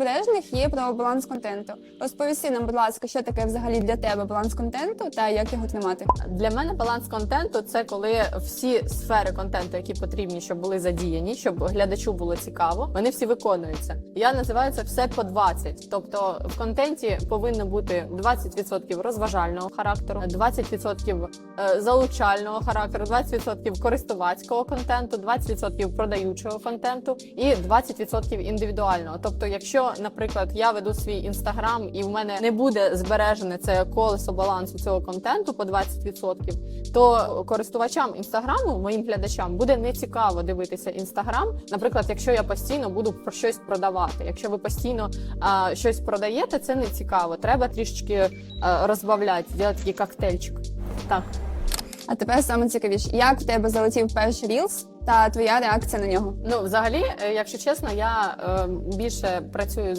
Бережних є про баланс контенту. Розповісти нам, будь ласка, що таке взагалі для тебе баланс контенту та як його тримати. Для мене баланс контенту це коли всі сфери контенту, які потрібні, щоб були задіяні, щоб глядачу було цікаво, вони всі виконуються. Я називаю це все по 20. Тобто в контенті повинно бути 20% розважального характеру, 20% е, залучального характеру, 20% користувацького контенту, 20% продаючого контенту і 20% індивідуального. Тобто, наприклад, я веду свій інстаграм і в мене не буде збережене це колесо балансу цього контенту по 20%, то користувачам інстаграму, моїм глядачам, буде нецікаво дивитися інстаграм. Наприклад, якщо я постійно буду про щось продавати. Якщо ви постійно а, щось продаєте, це не цікаво. Треба трішечки а, розбавляти, зробити такий коктейльчик. Так. А тепер саме цікавіше, як в тебе залетів перший рілс та твоя реакція на нього? Ну, взагалі, е, якщо чесно, я е, більше працюю з